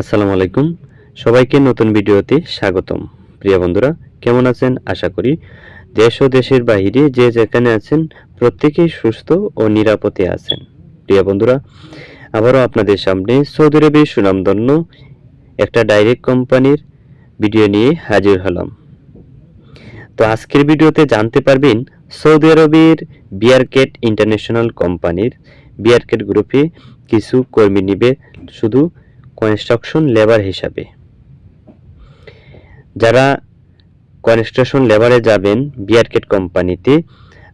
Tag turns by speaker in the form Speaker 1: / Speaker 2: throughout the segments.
Speaker 1: আসসালামু আলাইকুম। সবাইকে নতুন ভিডিওতে স্বাগতম। প্রিয় বন্ধুরা, কেমন আছেন? আশা করি দেশ ও দেশের বাইরে যে যেখানে আছেন প্রত্যেকেই সুস্থ ও নিরাপদে আছেন। প্রিয় বন্ধুরা, আবারও আপনাদের সামনে সৌদি আরবের সুনামধন্য একটা ডাইরেক্ট কোম্পানির ভিডিও নিয়ে হাজির হলাম। তো আজকের ভিডিওতে জানতে পারবেন, সৌদি আরবের বিয়ারকেট ইন্টারন্যাশনাল কোম্পানির বিয়ারকেট গ্রুপে কিছু কর্মী নিবে। শুধু কনস্ট্রাকশন লেবার হিসাবে। যারা কনস্ট্রাকশন লেবারে যাবেন বিয়ারকেট কোম্পানিতে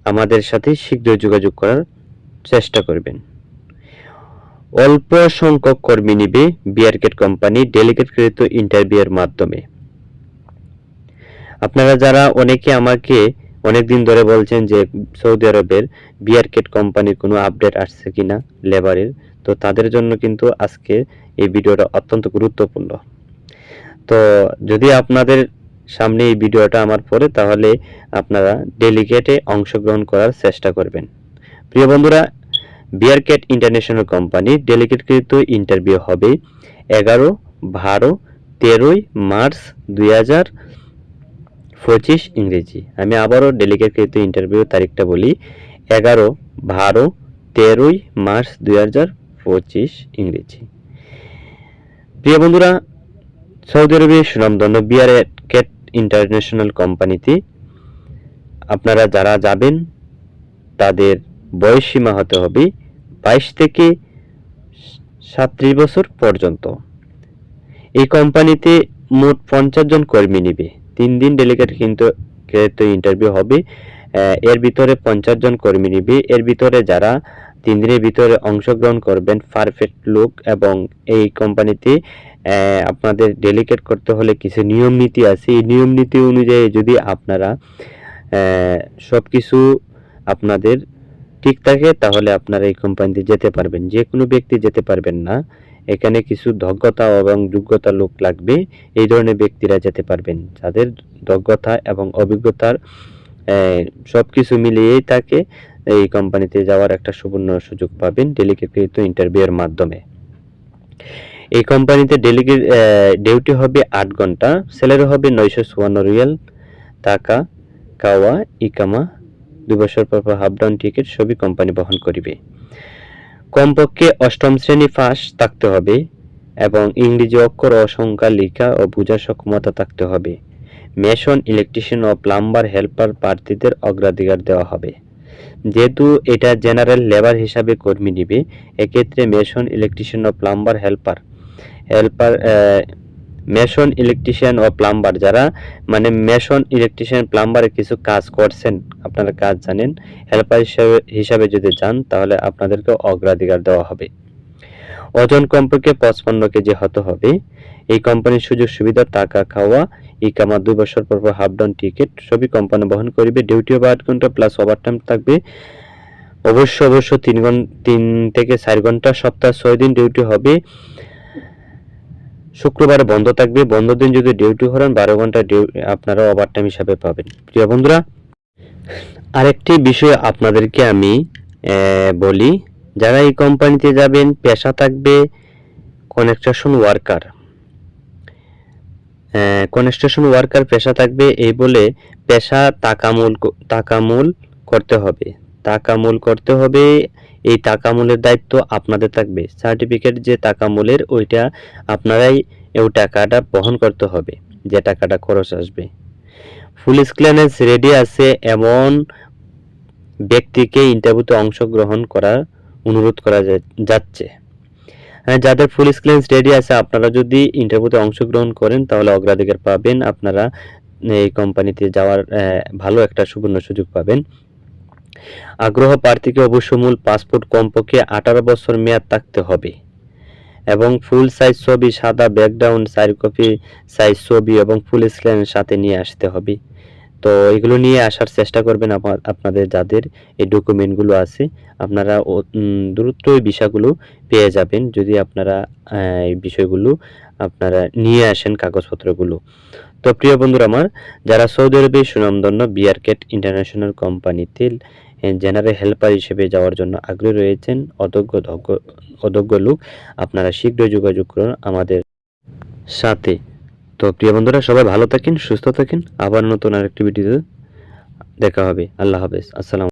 Speaker 1: আমাদের সাথে শীঘ্র যোগাযোগ করার চেষ্টা করবেন। অল্প সংখ্যক কর্মী নিবে বিয়ারকেট কোম্পানি ডেলিগেটকৃত ইন্টারভিউয়ের মাধ্যমে। আপনারা যারা অনেকে আমাকে অনেকদিন ধরে বলছেন যে সৌদি আরবের বিয়ারকেট কোম্পানির কোনো আপডেট আসছে কিনা লেবারের, তো তাদের জন্য কিন্তু আজকে এই ভিডিওটা অত্যন্ত গুরুত্বপূর্ণ। তো যদি আপনাদের সামনে এই ভিডিওটা আমার পড়ে, তাহলে আপনারা ডেলিগেটে অংশগ্রহণ করার চেষ্টা করবেন। প্রিয় বন্ধুরা, বিয়ারকেট ইন্টারন্যাশনাল কোম্পানি ডেলিগেটকৃত ইন্টারভিউ হবে এগারো, বারো, তেরোই মার্চ দুই হাজার পঁচিশ ইংরেজি। আমি আবারও ডেলিগেটকৃত ইন্টারভিউ তারিখটা বলি। এগারো, বারো, তেরোই মার্চ দুই হাজার পঁচিশ ইংরেজি। প্রিয় বন্ধুরা, সৌদি আরবের সুনামধন্য বিয়ারকেট ইন্টারন্যাশনাল কোম্পানিতে আপনারা যারা যাবেন, তাদের বয়স সীমা হতে হবে বাইশ থেকে সাতত্রিশ বছর পর্যন্ত। এই কোম্পানিতে মোট পঞ্চাশ জন কর্মী নিবে। তিন দিন ডেলিগেট কিন্তু ইন্টারভিউ হবে। এর ভিতরে পঞ্চাশ জন কর্মী নিবে। এর ভিতরে যারা তিন দিনের ভিতরে অংশগ্রহণ করবেন পারফেক্ট লোক এবং এই কোম্পানিতে আপনাদের ডেলিগেট করতে হলে কিছু নিয়ম নীতি আছে। এই নিয়ম নীতি অনুযায়ী যদি আপনারা সব কিছু আপনাদের ঠিক থাকে, তাহলে আপনারা এই কোম্পানিতে যেতে পারবেন। যে কোনো ব্যক্তি যেতে পারবেন না। এখানে কিছু দক্ষতা এবং যোগ্যতা লোক লাগবে। এই ধরনের ব্যক্তিরা যেতে পারবেন। যাদের দক্ষতা এবং অভিজ্ঞতার সব কিছু মিলিয়েই তাকে এই কোম্পানিতে যাওয়ার একটা সুবর্ণ সুযোগ পাবেন ডেলিগেট ইন্টারভিউয়ের মাধ্যমে। এই কোম্পানিতে ডেলিগেট ডিউটি হবে আট ঘণ্টা, স্যালারি হবে নয়শো চুয়ান্ন রিয়াল, টাকা, কাওয়া, ইকামা, দুই বছর পর পর হাফ ডাউন টিকিট, সবই কোম্পানি বহন করিবে। কমপক্ষে অষ্টম শ্রেণি ফাঁস থাকতে হবে এবং ইংরেজি অক্ষর ও সংখ্যা লেখা ও বোঝার সক্ষমতা থাকতে হবে। মেশন, ইলেকট্রিশিয়ান ও প্লাম্বার হেল্পার প্রার্থীদের অগ্রাধিকার দেওয়া হবে। যেহেতু এটা জেনারেল লেবার হিসাবে কর্মী নিবে, এক্ষেত্রে মেশন, ইলেকট্রিশিয়ান ও plumber helper helper mason electrician ও প্লাম্বার যারা মানে মেশন ইলেকট্রিশিয়ান প্লাম্বারে কিছু কাজ করছেন, আপনারা কাজ জানেন হেল্পার হিসাবে হিসাবে যদি যান, তাহলে আপনাদেরকে অগ্রাধিকার দেওয়া হবে। ওজন কমপক্ষে পঁচপান্ন কেজি হতে হবে। এই কোম্পানির সুযোগ সুবিধা, টাকা খাওয়া, ইকামা দুই বছর পর পর হাফ ডাউন টিকিট, সবই কোম্পানি বহন করবে। ডিউটি হবে আট ঘণ্টা প্লাস ওভারটাইম থাকবে। অবশ্য অবশ্য তিন ঘণ্টা তিন থেকে চার ঘণ্টা, সপ্তাহ ছয় দিন ডিউটি হবে। শুক্রবারে বন্ধ থাকবে। বন্ধ দিন যদি ডিউটি করেন, বারো ঘণ্টা ডিউ আপনারা ওভারটাইম হিসাবে পাবেন। প্রিয় বন্ধুরা, আরেকটি বিষয় আপনাদেরকে আমি বলি। যারা এই কোম্পানিতে যাবেন, পেশা থাকবে কনস্ট্রাকশন ওয়ার্কার কনস্ট্রাকশন ওয়ার্কার পেশা থাকবে, এই বলে পেশা তাকামূল তাকামূল করতে হবে। তাকামূল করতে হবে এই তাকামূলের দায়িত্ব আপনাদের থাকবে। সার্টিফিকেট যে তাকামূলের ওইটা আপনারাই ওই টাকাটা বহন করতে হবে যে টাকাটা খরচ আসবে। পুলিশ ক্লিয়ারেন্স রেডি আছে এমন ব্যক্তিকে ইন্টারভিউতে অংশগ্রহণ করার অনুরোধ করা যাচ্ছে। হ্যাঁ, যাদের পুলিশ ক্লিয়ারেন্স রেডি আছে আপনারা যদি ইন্টারভিউতে অংশগ্রহণ করেন তাহলে অগ্রাধিকার পাবেন। আপনারা এই কোম্পানিতে যাওয়ার ভালো একটা সুবর্ণ সুযোগ পাবেন। আগ্রহ প্রার্থীকে অবশ্য মূল পাসপোর্ট কমপক্ষে আঠারো বছর মেয়াদ থাকতে হবে। এবং ফুল সাইজ ছবি, সাদা ব্যাকগ্রাউন্ড চার কপি সাইজ ছবি এবং ফুল ক্লিয়ারেন্স সাথে নিয়ে আসতে হবে। তো এগুলো নিয়ে আসার চেষ্টা করবেন আপনাদের যাদের এই ডকুমেন্টগুলো আছে, আপনারা দ্রুত এই বিষয়গুলো পেয়ে যাবেন যদি আপনারা এই বিষয়গুলো আপনারা নিয়ে আসেন কাগজপত্রগুলো। তো প্রিয় বন্ধুরা আমার, যারা সৌদি আরবে সুনামধন্য বিয়ারকেট ইন্টারন্যাশনাল কোম্পানিতে জেনারেল হেল্পার হিসেবে যাওয়ার জন্য আগ্রহী রয়েছেন অদক্ষ অযোগ্য লোক। আপনারা শীঘ্রই যোগাযোগ করুন আমাদের সাথে। তো প্রিয় বন্ধুরা, সবাই ভালো থাকেন, সুস্থ থাকেন। আবার নতুন আরেকটি ভিডিওতে দেখা হবে। আল্লাহ হাফেজ। আসসালাম